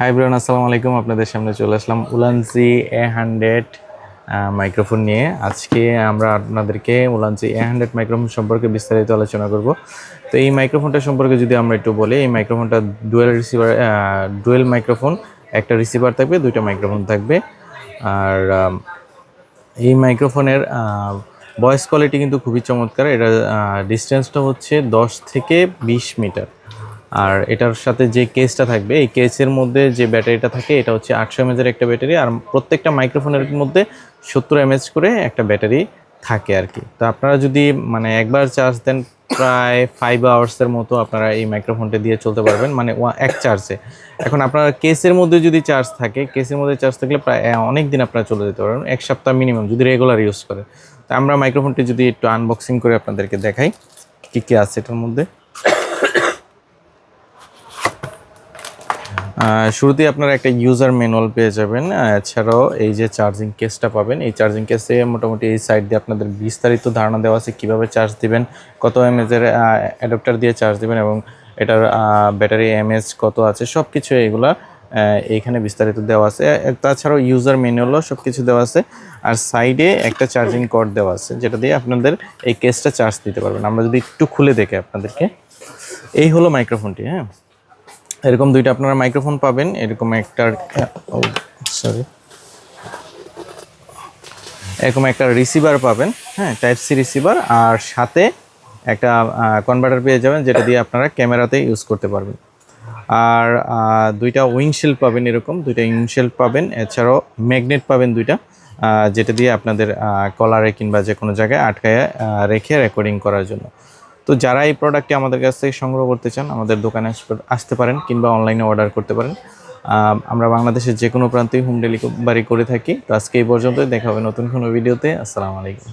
High bran আসসালামু আলাইকুম। আপনাদের সামনে চলে আসলাম উলানজি এ হান্ড্রেড মাইক্রোফোন নিয়ে। আজকে আমরা আপনাদেরকে উলানজি এ হান্ড্রেড মাইক্রোফোন সম্পর্কে বিস্তারিত আলোচনা করব। তো এই মাইক্রোফোনটা সম্পর্কে যদি আমরা একটু বলি, এই মাইক্রোফোনটা ডুয়েল রিসিভার ডুয়েল মাইক্রোফোন একটা রিসিভার থাকবে, দুইটা মাইক্রোফোন থাকবে। আর এই মাইক্রোফোনের ভয়েস কোয়ালিটি কিন্তু খুবই চমৎকার। এটা ডিস্টেন্সটা হচ্ছে দশ থেকে বিশ মিটার। আর এটার সাথে যে কেসটা থাকবে, এই কেসের মধ্যে যে ব্যাটারিটা থাকে, এটা হচ্ছে আটশো এমএজের একটা ব্যাটারি আর প্রত্যেকটা মাইক্রোফোনের মধ্যে সত্তর এমএজ করে একটা ব্যাটারি থাকে আর কি। তো আপনারা যদি মানে একবার চার্জ দেন প্রায় ফাইভ আওয়ার্সের মতো আপনারা এই মাইক্রোফোনটা দিয়ে চলতে পারবেন মানে এক চার্জে এখন আপনার কেসের মধ্যে যদি চার্জ থাকে কেসের মধ্যে চার্জ থাকলে প্রায় অনেক দিন আপনারা চলে যেতে পারবেন, এক সপ্তাহ মিনিমাম যদি রেগুলার ইউজ করে তো আমরা মাইক্রোফোনটি যদি একটু আনবক্সিং করে আপনাদেরকে দেখাই, কী কী আছে এটার মধ্যে। শুরুতেই আপনারা একটা ইউজার ম্যানুয়াল পেয়ে যাবেন। এছাড়াও এই যে চার্জিং কেসটা পাবেন, এই চার্জিং কেসে মোটামুটি এই সাইড দিয়ে আপনাদের বিস্তারিত ধারণা দেওয়া আছে, কীভাবে চার্জ দিবেন, কত এমএজের অ্যাডাপ্টার দিয়ে চার্জ দিবেন এবং এটার ব্যাটারি এমএজ কত আছে সব কিছু এগুলা এইখানে বিস্তারিত দেওয়া আছে। তাছাড়াও ইউজার ম্যানুয়ালও সব কিছু দেওয়া আছে। আর সাইডে একটা চার্জিং কর্ড দেওয়া আছে, যেটা দিয়ে আপনাদের এই কেসটা চার্জ দিতে পারবেন। আমরা যদি একটু খুলে দেখে আপনাদেরকে। এই হলো মাইক্রোফোনটি হ্যাঁ। এরকম দুইটা আপনারা মাইক্রোফোন পাবেন এরকম একটা সরি এরকম একটা রিসিভার পাবেন হ্যাঁ টাইপ সি রিসিভার আর সাথে একটা কনভার্টার পেয়ে যাবেন যেটা দিয়ে আপনারা ক্যামেরাতে ইউজ করতে পারবেন। আর দুইটা উইংশিল্ড পাবেন এরকম দুইটা উইংশিল্ড পাবেন এছাড়াও ম্যাগনেট পাবেন দুইটা যেটা দিয়ে আপনাদের কলারে কিংবা যে কোনো জায়গায় আটকায় রেখে রেকর্ডিং করার জন্য। তো যারা এই প্রোডাক্টটি আমাদের কাছ থেকে সংগ্রহ করতে চান, আমাদের দোকানে আসতে- পারেন কিংবা অনলাইনে অর্ডার করতে পারেন। আমরা বাংলাদেশের যে কোনো প্রান্তেই হোম ডেলিভারি করে থাকি। তো আজকে এই পর্যন্তই। দেখা হবে নতুন কোনো ভিডিওতে আসসালামু আলাইকুম।